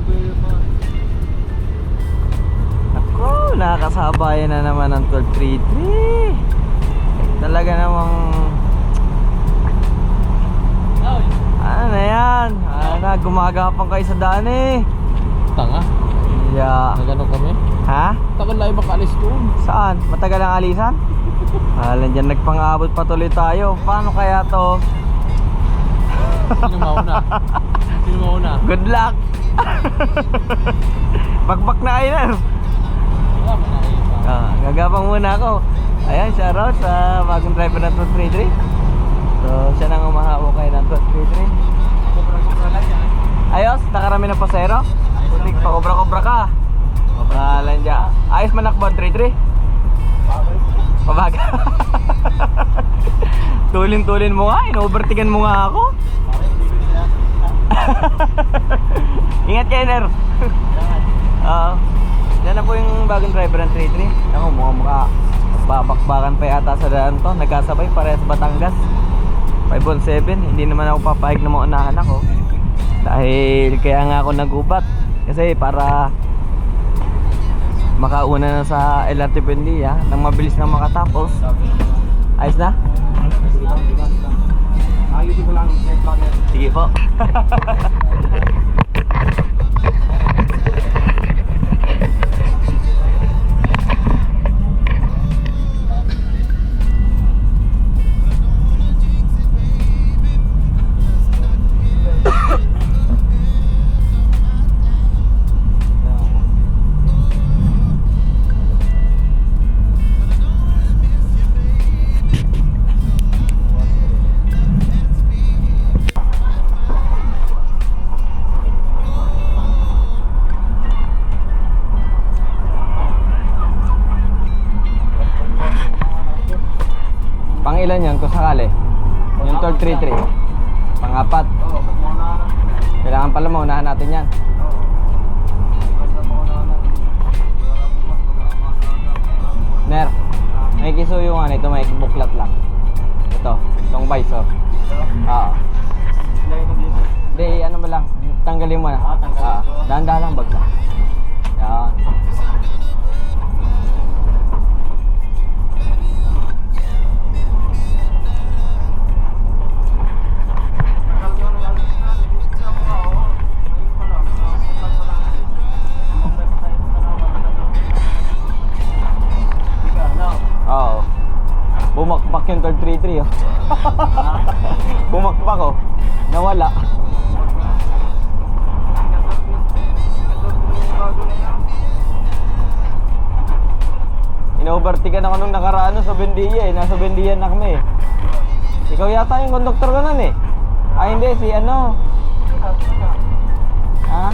pero ma... Ako, nakakasabayan na naman ng 1233. Talaga namang ano na yan? Ano na, gumagapang kayo sa daan eh. Tanga. Yeah. Nagano kami? Ha? Tagal na makaalis doon. Saan? Matagal ang alisan? Alam dyan, nagpang-abot patuloy tayo. Paano kaya to? Sino mauna? Mauna? Good luck! Bagbak na kayo na. Na. Ah, gagapang muna ako. Ayan, shoutout sa bagong driver ng 233. So, siya nang umahawak kayo ng 233. Sobra-sobra lang yan. Ayos, nakarami ng pasero. Putik pa kobra-kobra ka. Kapalan dyan. Ayos manakbo ang 33. Pabaga. Tulin-tulin mo nga, inovertigan mo nga ako. Ingat kayo, Ner. Oo. Yan na po yung bagong driver ng 33. Ako, mukha mukha. Babakbakan pa yata sa daan to. Nagkasabay parehas Batangas. 517. Hindi naman ako papayag na maunahan ako. Dahil kaya nga ako nagubat. Kasi para makauna na sa LRT Buendia nang mabilis na makatapos. Ayos na? Ayusin ko lang. Next vlogger. Sige po. Pang ilan yun kung sakali? Yung 333. Pang-apat. Oo, pag mauna na. Kailangan pala maunahan natin yan. Oo. Ner, may kisuyo nga nito, may buklat lang. Ito, itong visor. Oo. Ilagay ko dito. Hindi, ano ba lang, tanggalin mo na. Ah, tanggalin. Dahan-dahan lang bagsak. Bendia eh. Nasa Bendia na kami eh. Ikaw yata yung konduktor ko nun eh. Ay hindi, si ano. Ha?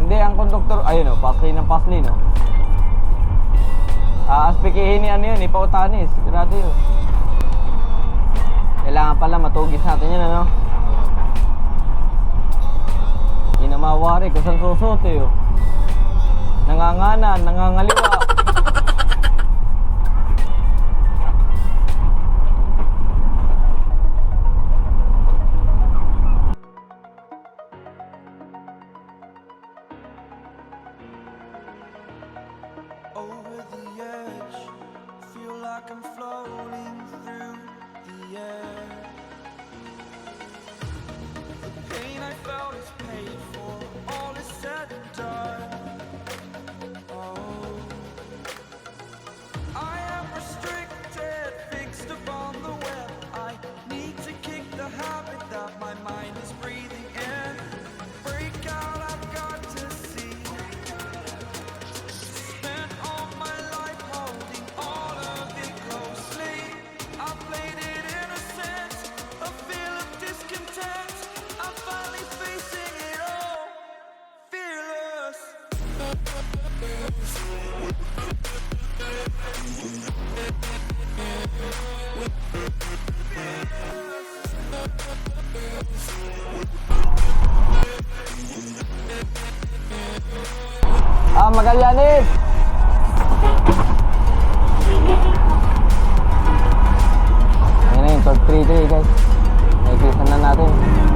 Hindi, ang konduktor, ayun o, pasli ng pasli no. Ah, aspikihin ni ano yun, ipautanis. Sigurado yun. Kailangan pala matugis natin yan ano. Hindi na mawari kung saan susot eh oh. Nanganganan, nangangaliwa. Magallanes! Ayan na yung 1233 guys. Nakikita na natin.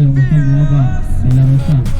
Kalau bukan.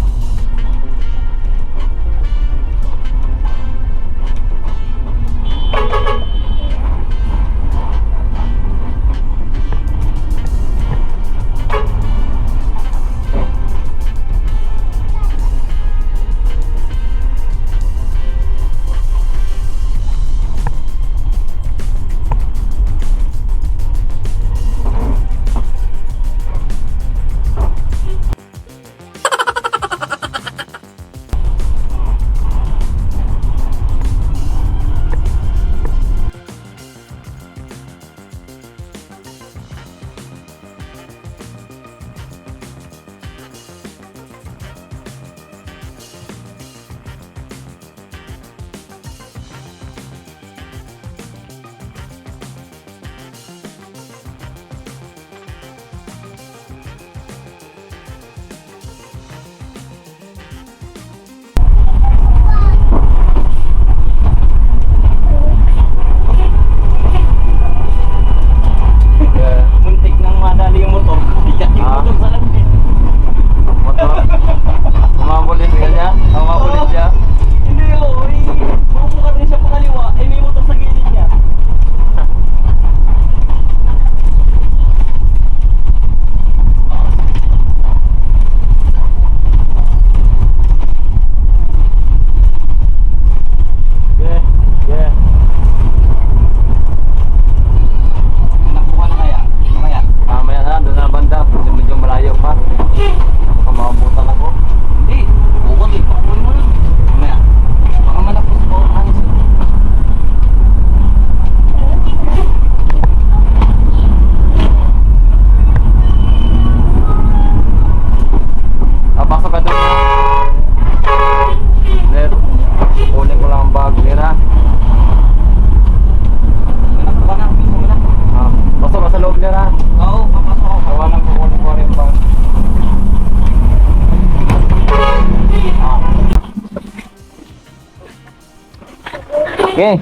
Okay.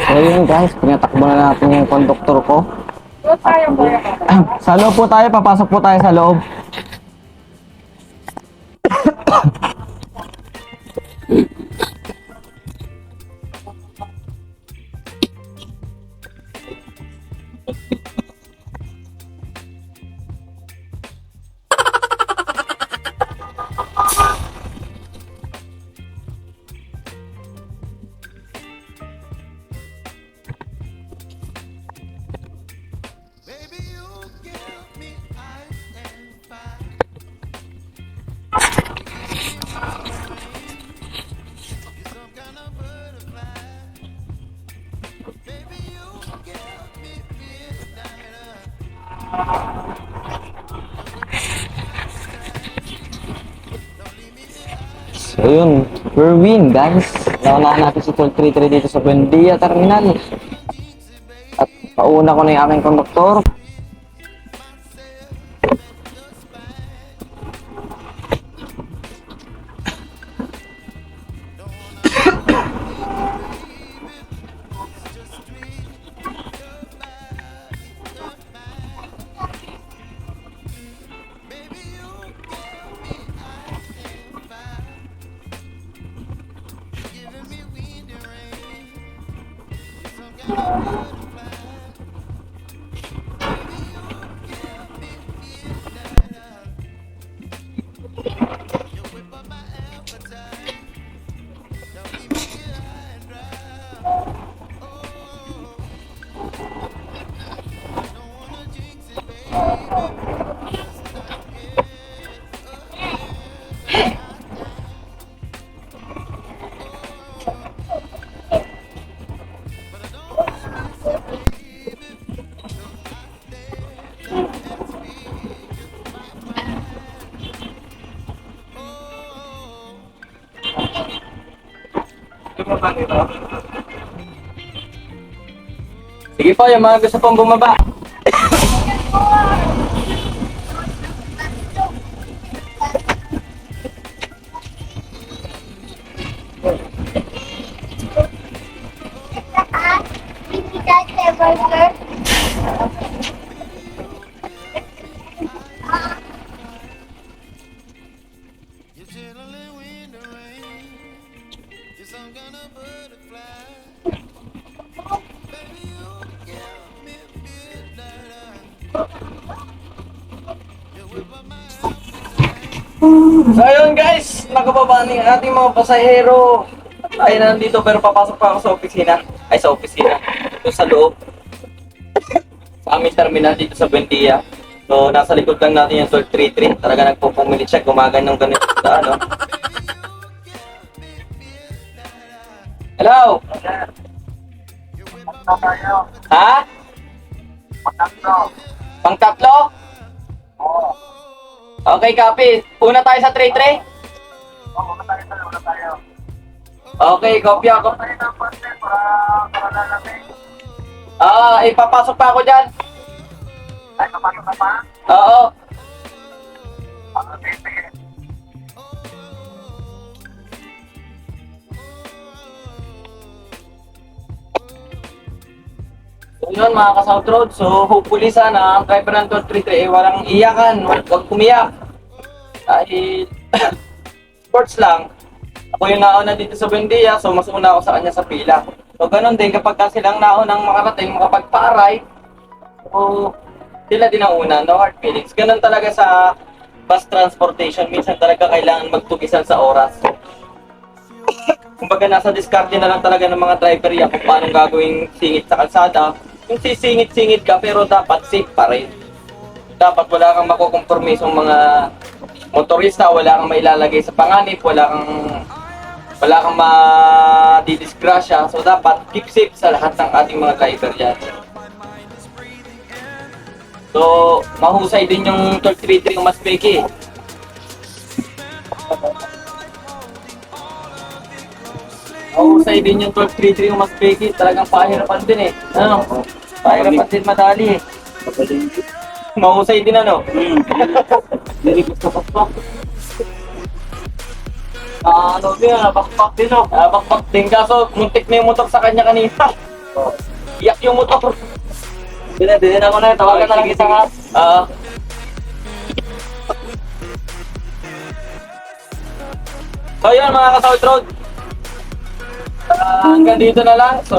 So yun guys, pinatakbo na natin yung conductor ko. At, ah, sa loob po tayo, papasok po tayo sa loob. guys. Ayun, we're win guys. Naunahan natin si Toll 33 dito sa Buendia Terminal. At pauna ko na yung aking konduktor. Sige po, yung mga gusto pong bumaba. You're nakababa ng ating mga pasahero. Ay nandito pero papasok pa ako sa opisina. Ay sa opisina. Ito sa loob. sa aming terminal dito sa Buendia. So nasa likod lang natin yung 1233. Talaga nagpupumilit siya. Gumagan ng ganito sa ano. Hello? Ha? Pang tatlo? Okay, copy. Una tayo sa 3-3? Okay, kopya ako. Ah, ipapasok pa ako dyan. Ay, papasok ka pa? Oo. So yun mga ka-South Road, so hopefully sana ang driver ng 233 eh walang iyakan, wag wag kumiyak. Dahil sports lang, ako yung nauna dito sa Buendia, so mas una ako sa kanya sa pila. So ganun din kapag ka silang naunang makarating, makapagpa-arrive, so sila din ang una, no hard feelings. Ganun talaga sa bus transportation, minsan talaga kailangan magtugisan sa oras. Kumbaga nasa diskarte na lang talaga ng mga driver yan kung paano gagawing singit sa kalsada. Yung sisingit-singit ka pero dapat safe pa rin. Dapat wala kang makukompromisong mga motorista, wala kang mailalagay sa panganib, wala kang wala kang madidisgrasya. So dapat keep safe sa lahat ng ating mga driver yan. So, mahusay din yung 1233 yung mas peki. Mahusay din yung 1233 yung mas peki. Talagang pahirapan din eh. Ano? Pahirapan din madali eh. Mahusay din ano? Nilipot ka pa Ah, ano din, nabakbak din oh. Nabakbak din kaso muntik na yung motor sa kanya kanina. Iyak yung motor. Dina, dina ako na, tawagan na lang kita ka. Ah. so yun mga ka-South Road. Ah, hanggang dito na lang. So,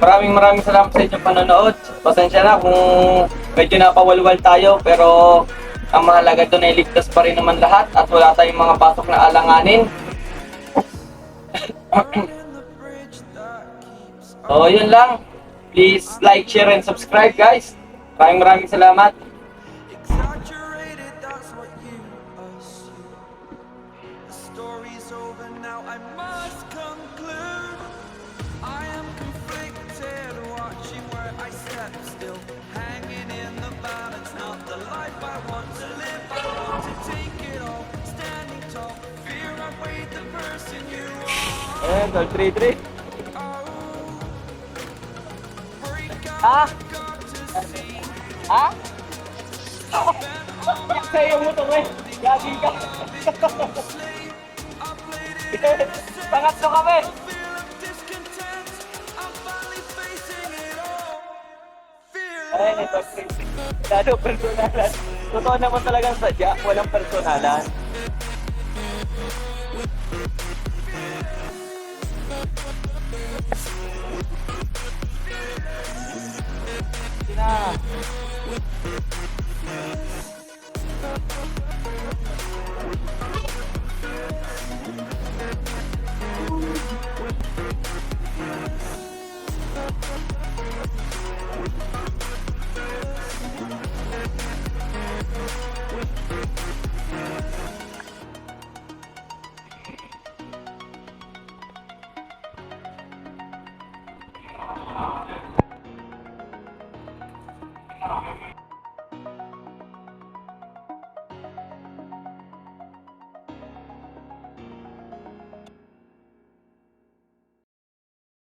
maraming maraming salamat sa inyong panonood. Pasensya na kung medyo napawalwal tayo, pero ang mahalaga doon ay ligtas pa rin naman lahat at wala tayong mga pasok na alanganin. so, yun lang. Please like, share, and subscribe guys. Maraming maraming salamat. Exaggerated, the life I want to live. I want to take it all, standing tall. Fear I weighed the person you are. 1233. Break out, got to see. Ha? Yak sa'yo mo to, eh. Gagi ka. Pangatlo kami. Ay, ito, Lalo personalan. Totoo naman talagang sadya, walang personalan.